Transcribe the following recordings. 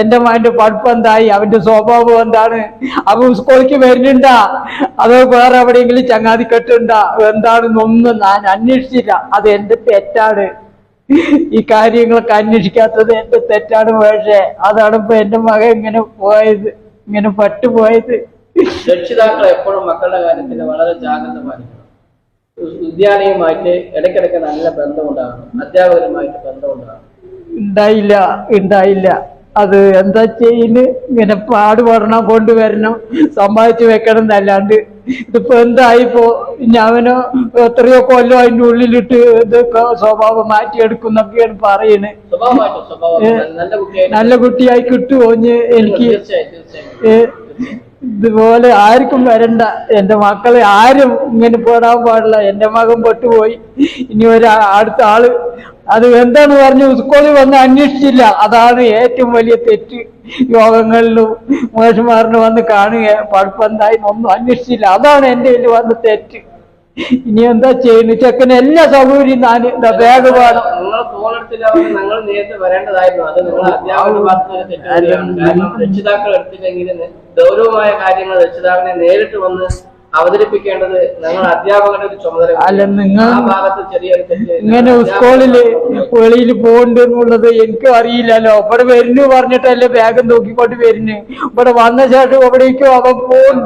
എന്റെ മകന്റെ പഠിപ്പ് എന്തായി? അവന്റെ സ്വഭാവം എന്താണ്? അവൻ സ്കൂളിലേക്ക് വരുന്നുണ്ടാ? അതോ വേറെ എവിടെയെങ്കിലും ചങ്ങാതി കെട്ടുണ്ടാ എന്താണെന്നൊന്നും ഞാൻ അന്വേഷിച്ചില്ല. അത് എന്റെ തെറ്റാണ്. ഈ കാര്യങ്ങളൊക്കെ അന്വേഷിക്കാത്തത് എന്റെ തെറ്റാണ് പക്ഷേ അതാണ് ഇപ്പൊ എന്റെ മകൻ ഇങ്ങനെ പോയത്. ഇങ്ങനെ പറ്റുപോയത് രക്ഷിതാക്കൾ എപ്പോഴും മക്കളുടെ കാര്യത്തിൽ വളരെ ജാഗ്രത പാലിക്കണം. വിദ്യാലയവുമായിട്ട് ഇടയ്ക്കിടയ്ക്ക് നല്ല ബന്ധമുണ്ടാകണം. അധ്യാപകരുമായിട്ട് ബന്ധമുണ്ടാകണം. ഉണ്ടായില്ല ഉണ്ടായില്ല. അത് എന്താ ചെയ്യുന്നു? ഇങ്ങനെ പാടുപടണം കൊണ്ടുവരണം സമ്പാദിച്ചു വെക്കണം എന്നല്ലാണ്ട്. ഇതിപ്പോ എന്തായിപ്പോ? അവനോ എത്രയോ കൊല്ലം അതിന്റെ ഉള്ളിലിട്ട് ഇതൊക്കെ സ്വഭാവം മാറ്റിയെടുക്കുന്നൊക്കെയാണ് പറയുന്നത് നല്ല കുട്ടിയായി കിട്ടുമോ എനിക്ക്? ഇതുപോലെ ആർക്കും വരണ്ട. എന്റെ മക്കളെ ആരും ഇങ്ങനെ പോടാൻ പാടില്ല. എന്റെ മകൻ പൊട്ടുപോയി. ഇനി ഒരു അടുത്ത ആൾ അത് എന്താണ് പറഞ്ഞു? സ്കൂളിൽ വന്ന് അന്വേഷിച്ചില്ല. അതാണ് ഏറ്റവും വലിയ തെറ്റ്. യോഗങ്ങളിലും മേഷന്മാരിന് വന്ന് കാണുക. പഠിപ്പെന്തായി ഒന്നും അന്വേഷിച്ചില്ല. അതാണ് എന്റെ ഇതിൽ വന്ന തെറ്റ്. ഇനി എന്താ ചെയ്യുന്നു ചെക്കന് എല്ലാ സൗകര്യം ഞാൻ ബാഗ് വേണം. രക്ഷിതാക്കൾ എടുത്തില്ലെങ്കിൽ ഗൗരവമായ കാര്യങ്ങൾ രക്ഷിതാവിനെ നേരിട്ട് വന്ന് അവതരിപ്പിക്കേണ്ടത് ഞങ്ങൾ അധ്യാപകരുടെ ഒരു ചുമതല അല്ല, നിങ്ങൾ- ഇങ്ങനെ സ്കൂളിൽ വെളിയിൽ പോകണ്ട് എന്നുള്ളത് എനിക്കും അറിയില്ലല്ലോ. ഇവിടെ വരുന്നു പറഞ്ഞിട്ടല്ലേ ബാഗും നോക്കിക്കൊണ്ട് വരുന്നു. ഇവിടെ വന്ന ശേഷം എവിടേക്കും അവൻ പോകും.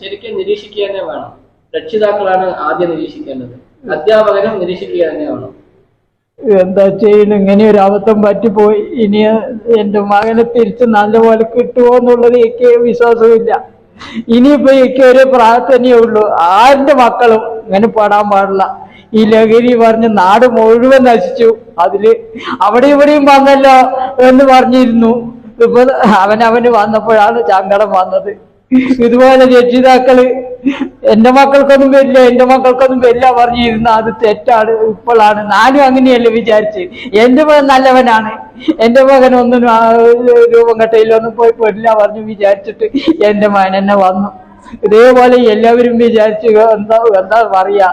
ശരിക്കും നിരീക്ഷിക്കുക തന്നെ വേണം. രക്ഷിതാക്കളാണ് ആദ്യം നിരീക്ഷിക്കേണ്ടത്. അധ്യാപകരും നിരീക്ഷിക്കുക തന്നെ വേണം. എന്താ ചെയ്യണം ഇങ്ങനെ ഒരു അബദ്ധം പറ്റിപ്പോയി. ഇനി എന്റെ മകനെ തിരിച്ച് നല്ലപോലെ കിട്ടുമോ എന്നുള്ളത് എനിക്ക് വിശ്വാസമില്ല. ഇനിയിപ്പോ എനിക്ക് ഒരു പ്രാർത്ഥനയേ ഉള്ളൂ. ആരുടെ മക്കളും ഇങ്ങനെ പാടാൻ പാടില്ല. ഈ ലഹരി പറഞ്ഞ് നാട് മുഴുവൻ നശിച്ചു. അതിൽ അവിടെ ഇവിടെയും വന്നല്ലോ എന്ന് പറഞ്ഞിരുന്നു. ഇപ്പൊ അവനവന് വന്നപ്പോഴാണ് ചങ്കടം വന്നത്. ഇതുപോലെ രക്ഷിതാക്കൾ എന്റെ മക്കൾക്കൊന്നും വരില്ല എന്റെ മക്കൾക്കൊന്നും വരില്ല പറഞ്ഞിരുന്ന അത് തെറ്റാണ് ഇപ്പോഴാണ്. ഞാനും അങ്ങനെയല്ലേ വിചാരിച്ച്. എന്റെ മകൻ നല്ലവനാണ്. എന്റെ മകൻ ഒന്നും രൂപം കട്ടയിലൊന്നും പോയി പെടില്ല പറഞ്ഞു വിചാരിച്ചിട്ട് എന്റെ മകൻ എന്നെ വന്നു. ഇതേപോലെ എല്ലാവരും വിചാരിച്ചു എന്താ എന്താ പറയാ?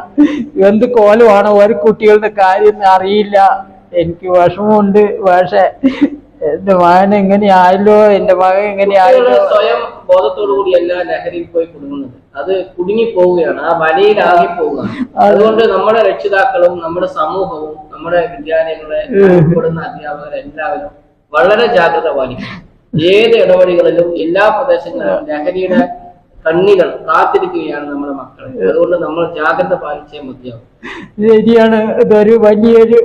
എന്ത് കോലമാണ് ഒരു കുട്ടികളുടെ കാര്യം അറിയില്ല. എനിക്ക് വിഷമമുണ്ട് പക്ഷെ എന്റെ മകൻ എങ്ങനെയായല്ലോ? എന്റെ മകൻ എങ്ങനെയായല്ലോ? സ്വയം ബോധത്തോടു എല്ലാ ലഹരിയിൽ പോയി കുടുങ്ങുന്നത്. അത് കുടുങ്ങി പോവുകയാണ്. ആ വലയിലാകി പോവുകയാണ്. അതുകൊണ്ട് നമ്മുടെ രക്ഷിതാക്കളും നമ്മുടെ സമൂഹവും നമ്മുടെ വിദ്യാലയങ്ങളെ ഉൾപ്പെടുന്ന അധ്യാപകർ എല്ലാവരും വളരെ ജാഗ്രത പാലിക്കണം. ഏത് ഇടവഴികളിലും എല്ലാ പ്രദേശങ്ങളിലും ലഹരിയുടെ കണ്ണികൾ കാത്തിരിക്കുകയാണ് നമ്മുടെ മക്കളെ അതുകൊണ്ട് നമ്മൾ ജാഗ്രത പാലിച്ചേ മതിയാവും ശരിയാണ് ഇതൊരു വലിയൊരു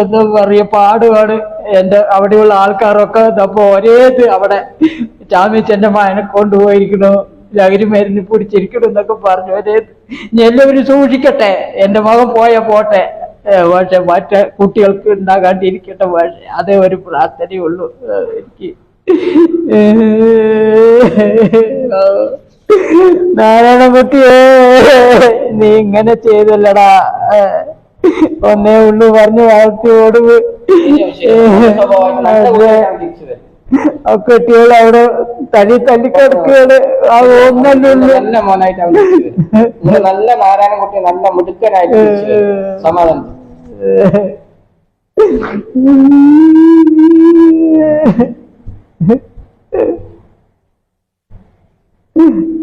എന്താ പറയുക പാടുപാട് എന്റെ അവിടെയുള്ള ആൾക്കാരൊക്കെ ഇതപ്പോ ഒരേ ഇത് അവിടെ ചാമിച്ചെന്റെ മകനെ കൊണ്ടുപോയിരിക്കണു ലഹരി മരുന്ന് പിടിച്ചിരിക്കണം എന്നൊക്കെ പറഞ്ഞു ഒരേ ഇത്. ഇനി എല്ലാവരും സൂക്ഷിക്കട്ടെ എന്റെ മകൻ പോയ പോട്ടെ പക്ഷെ മറ്റേ കുട്ടികൾക്ക് ഉണ്ടാകാണ്ടിരിക്കട്ടെ പക്ഷെ അതേ ഒരു പ്രാർത്ഥനയുള്ളൂ എനിക്ക് ഏഹ്, നാരായണകുട്ടിയേ നീ ഇങ്ങനെ ചെയ്തല്ലടാ. ഒന്നേ ഉള്ളു പറഞ്ഞു വളർത്തി ഓടുവ് സ്വഭാവമായിട്ട് നല്ല കുട്ടികളാണ് തിരിച്ചു വരുന്നത് ആ കുട്ടികൾ അവിടെ തല്ലി തല്ലിക്കടക്കുകയാണ് ആ ഒന്നല്ലുള്ളു നല്ല മോനായിട്ട് നല്ല നാരായണൻകുട്ടി നല്ല മിടുക്കനായിട്ട് വരും സമാധാനം ഏഹ്